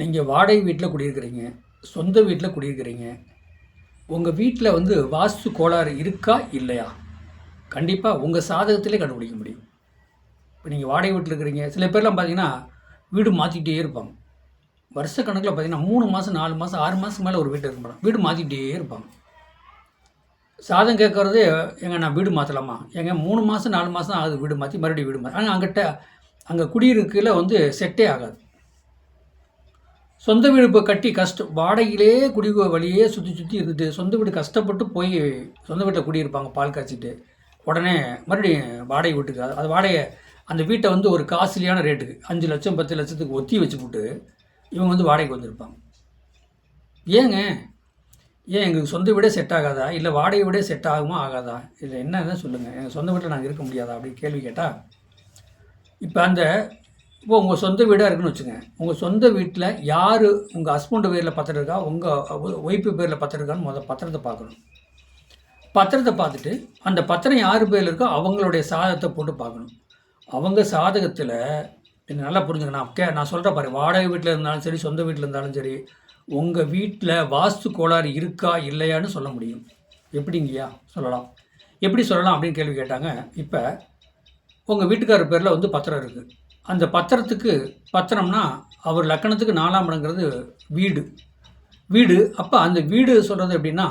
நீங்கள் வாடகை வீட்டில் குடியிருக்கிறீங்க சொந்த வீட்டில் குடியிருக்கிறீங்க உங்கள் வீட்டில் வந்து வாஸ்து கோளாறு இருக்கா இல்லையா? கண்டிப்பாக உங்கள் சாதகத்திலே கண்டுபிடிக்க முடியும். இப்போ நீங்கள் வாடகை வீட்டில் இருக்கிறீங்க சில பேர்லாம் பார்த்தீங்கன்னா வீடு மாற்றிக்கிட்டே இருப்பாங்க. வருஷ கணக்கில் பார்த்தீங்கன்னா மூணு மாதம் நாலு மாதம் ஆறு மாதம் மேலே ஒரு வீட்டில் இருக்க மாட்டாங்க. வீடு மாற்றிக்கிட்டே இருப்பாங்க. சாதம் கேட்குறது எங்க நான் வீடு மாற்றலாமா எங்க மூணு மாதம் நாலு மாதம் ஆகுது வீடு மாற்றி மறுபடியும் வீடு மாற்றி ஆனால் அங்கிட்ட அங்கே குடியிருக்கையில் வந்து செட்டே ஆகாது. சொந்த வீடு இப்போ கட்டி கஷ்டம். வாடகையிலே குடி வழியே சுற்றி சுற்றி இருக்குது. சொந்த வீடு கஷ்டப்பட்டு போய் சொந்த வீட்டில் குடியிருப்பாங்க பால் காய்ச்சிட்டு. உடனே மறுபடியும் வாடகை வீட்டுக்கு அது- வாடகை அந்த வீட்டை வந்து ஒரு காஸ்ட்லியான ரேட்டுக்கு அஞ்சு லட்சம் பத்து லட்சத்துக்கு ஒத்தி வச்சு போட்டு இவங்க வந்து வாடகைக்கு வந்திருப்பாங்க. ஏங்க? ஏன் எங்களுக்கு சொந்த வீடே செட் ஆகாதா? இல்லை வாடகை வீடே செட் ஆகுமா ஆகாதா? இல்லை என்னன்னு சொல்லுங்கள் எங்கள் சொந்த வீட்டில் நாங்கள் இருக்க முடியாதா? அப்படின்னு கேள்வி கேட்டால் இப்போ அந்த இப்போ உங்கள் சொந்த வீடாக இருக்குன்னு வச்சுங்க. உங்கள் சொந்த வீட்டில் யார் உங்கள் ஹஸ்பண்ட் பேரில் பத்திரம் இருக்கா உங்கள் ஒய்ஃபு பேரில் பத்திரம் இருக்கான்னு முதல் பத்திரத்தை பார்க்கணும். பத்திரத்தை பார்த்துட்டு அந்த பத்திரம் யார் பேரில் இருக்கோ அவங்களுடைய சாதகத்தை போட்டு பார்க்கணும். அவங்க சாதகத்தில் என்ன நல்லா புரிஞ்சுங்க நான் கே நான் சொல்கிறேன் பாரு வாடகை வீட்டில் இருந்தாலும் சரி சொந்த வீட்டில் இருந்தாலும் சரி உங்கள் வீட்டில் வாஸ்து கோளாறு இருக்கா இல்லையான்னு சொல்ல முடியும். எப்படிங்கய்யா சொல்லலாம். எப்படி சொல்லலாம் அப்படின்னு கேள்வி கேட்டாங்க. இப்போ உங்கள் வீட்டுக்காரர் பேரில் வந்து பத்திரம் இருக்குது அந்த பத்திரத்துக்கு பத்திரம்னா அவர் லக்கணத்துக்கு நாலாம் இடங்கிறது வீடு. வீடு அப்போ அந்த வீடு சொல்கிறது எப்படின்னா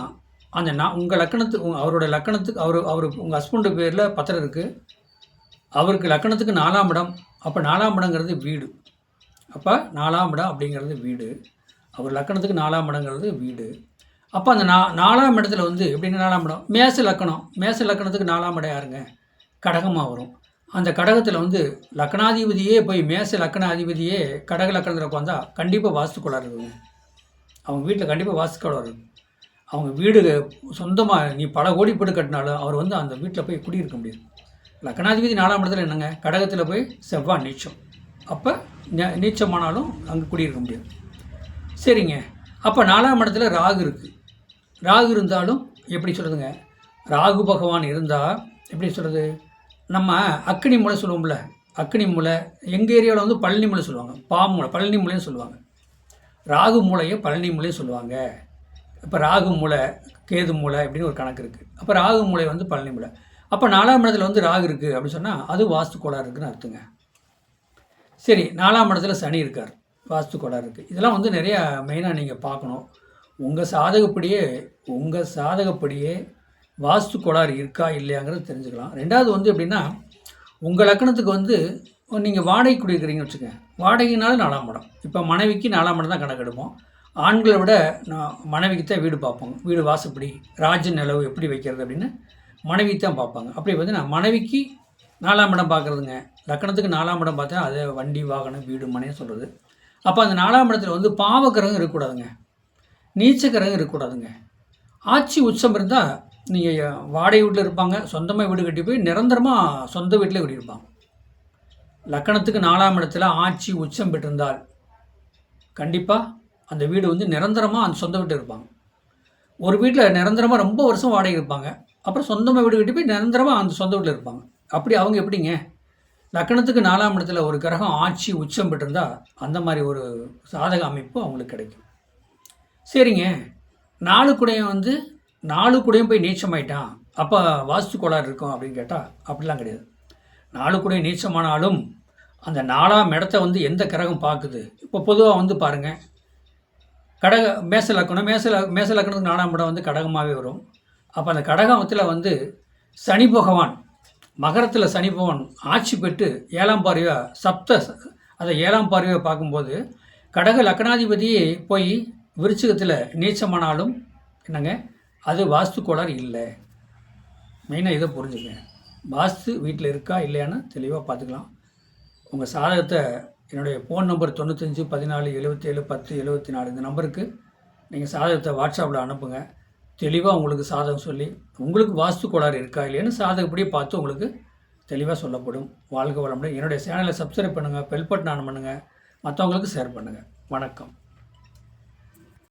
அந்த நான் உங்கள் லக்கணத்துக்கு அவரோட லக்கணத்துக்கு அவர் அவர் உங்கள் ஹஸ்பண்டு பேரில் பத்திரம் இருக்குது அவருக்கு லக்கணத்துக்கு நாலாம் இடம் அப்போ நாலாம் இடங்கிறது வீடு. அப்போ நாலாம் இடம் அப்படிங்கிறது வீடு. அவர் லக்கணத்துக்கு நாலாம் இடங்கிறது வீடு. அப்போ அந்த நா நாலாம் இடத்துல வந்து எப்படின்னா நாலாம் இடம்? மேச லக்கணம். மேச லக்கணத்துக்கு நாலாம் இடம் யாருங்க? கடகமாக வரும். அந்த கடகத்தில் வந்து லக்கணாதிபதியே போய் மேச லக்கணாதிபதியே கடக லக்கணத்தில் உட்காந்தா கண்டிப்பாக வாஸ்து கோளாறு அவங்க வீட்டில் கண்டிப்பாக வாஸ்து கோளாறு இருக்கும் அவங்க வீடு சொந்தமாக நீ பல கோடி போட்டு கட்டினாலும் அவர் வந்து அந்த வீட்டில் போய் குடியிருக்க முடியாது. லக்கணாதிபதி நாலாம் இடத்துல என்னங்க? கடகத்தில் போய் செவ்வாய் நீச்சம். அப்போ நீச்சமானாலும் அங்கே குடியிருக்க முடியாது. சரிங்க. அப்போ நாலாம் இடத்துல ராகு இருக்குது ராகு இருந்தாலும் எப்படி சொல்கிறதுங்க ராகு பகவான் இருந்தால் எப்படி சொல்கிறது நம்ம அக்னி மூலை சொல்லுவோம்ல அக்னி மூலை எங்கள் ஏரியாவில் வந்து பழனி மூலை சொல்லுவாங்க. பாமூலை பழனி மூலையும் சொல்லுவாங்க. ராகு மூளையை பழனி மூலையும் சொல்லுவாங்க. இப்போ ராகு மூலை கேது மூலை அப்படின்னு ஒரு கணக்கு இருக்குது அப்போ ராகு மூலை வந்து பழனி மூலை அப்போ நாலாம் இடத்துல வந்து ராகு இருக்குது அப்படின்னு சொன்னால் அது வாஸ்து கோளாறு இருக்குன்னு அர்த்தங்க. சரி நாலாம் இடத்துல சனி இருக்கார் வாஸ்து கோளாறு இருக்குது இதெல்லாம் வந்து நிறையா மெயினாக நீங்கள் பார்க்கணும். உங்கள் சாதகப்படியே உங்கள் சாதகப்படியே வாஸ்து கோளாறு இருக்கா இல்லையாங்கிறது தெரிஞ்சுக்கலாம். ரெண்டாவது வந்து எப்படின்னா உங்கள் லக்கணத்துக்கு வந்து நீங்கள் வாடகை குடியிருக்கிறீங்கன்னு வச்சுக்கோங்க. வாடகைனால நாலாம் இடம். இப்போ மனைவிக்கு நாலாம் இடம் தான் கணக்கெடுப்போம் ஆண்களை விட நான் மனைவிக்கு தான் வீடு பார்ப்போம். வீடு வாசப்படி ராஜ நிலவு எப்படி வைக்கிறது அப்படின்னு மனைவி தான் பார்ப்பாங்க. அப்படி பார்த்தீங்கன்னா மனைவிக்கு நாலாம் இடம் பார்க்குறதுங்க. லக்கணத்துக்கு நாலாம் இடம் பார்த்தா அது வண்டி வாகனம் வீடு மனையை சொல்கிறது அப்போ அந்த நாலாம் இடத்துல வந்து பாவக்கிரகம் இருக்கக்கூடாதுங்க. நீச்சக்கரகம் இருக்கக்கூடாதுங்க. ஆட்சி உச்சம் இருந்தால் நீங்கள் வாடகை வீட்டில் இருப்பாங்க சொந்தமாக வீடு கட்டி போய் நிரந்தரமாக சொந்த வீட்டில் குடியிருப்பாங்க. லக்கணத்துக்கு நாலாம் இடத்துல ஆட்சி உச்சம் பெற்றிருந்தால் கண்டிப்பாக அந்த வீடு வந்து நிரந்தரமாக அந்த சொந்த வீட்டில் இருப்பாங்க. ஒரு வீட்டில் நிரந்தரமாக ரொம்ப வருஷம் வாடகை இருப்பாங்க. அப்புறம் சொந்தமாக வீடு கட்டி போய் நிரந்தரமாக அந்த சொந்த வீட்டில் இருப்பாங்க. அப்படி அவங்க எப்படிங்க? லக்கணத்துக்கு நாலாம் இடத்துல ஒரு கிரகம் ஆட்சி உச்சம் பெற்றிருந்தால் அந்த மாதிரி ஒரு சாதக அமைப்பு அவங்களுக்கு கிடைக்கும். சரிங்க. நாலு குடையும் வந்து நாலு கூடையும் போய் நீச்சம் ஆயிட்டான் அப்போ வாஸ்து கோளாறு இருக்கும் அப்படின்னு கேட்டால் அப்படிலாம் கிடையாது. நாலு குடையும் நீச்சமானாலும் அந்த நாலாம் இடத்த வந்து எந்த கிரகம் பார்க்குது? இப்போ பொதுவாக வந்து பாருங்கள் கடக மேச லக்கணம் மேச மேச லக்கணத்துக்கு நாலாம் இடம் வந்து கடகமாகவே வரும். அப்போ அந்த கடகத்தில் வந்து சனி பகவான் மகரத்தில் சனி பகவான் ஆட்சி பெற்று ஏழாம் பார்வையாக சப்த அதை ஏழாம் பார்வையை பார்க்கும்போது கடக லக்கணாதிபதியே போய் விருச்சிகத்தில் நீச்சமானாலும் என்னங்க அது வாஸ்து கோளாறு இல்லை. மெயினாக இதை புரிஞ்சுங்க. வாஸ்து வீட்டில் இருக்கா இல்லையான்னு தெளிவாக பார்த்துக்கலாம். உங்கள் சாதகத்தை என்னுடைய ஃபோன் நம்பர் தொண்ணூத்தஞ்சு பதினாலு எழுபத்தேழு பத்து எழுபத்தி நாலு இந்த நம்பருக்கு நீங்கள் சாதகத்தை வாட்ஸ்அப்பில் அனுப்புங்க. தெளிவாக உங்களுக்கு சாதகம் சொல்லி உங்களுக்கு வாஸ்து கோளாறு இருக்கா இல்லையான்னு சாதகப்படியே பார்த்து உங்களுக்கு தெளிவாக சொல்லப்படும். வாழ்க வளமுடன். என்னுடைய சேனலை சப்ஸ்கிரைப் பண்ணுங்கள் பெல் பட்டன் ஆன் பண்ணுங்கள் மற்றவங்களுக்கு ஷேர் பண்ணுங்கள் வணக்கம்.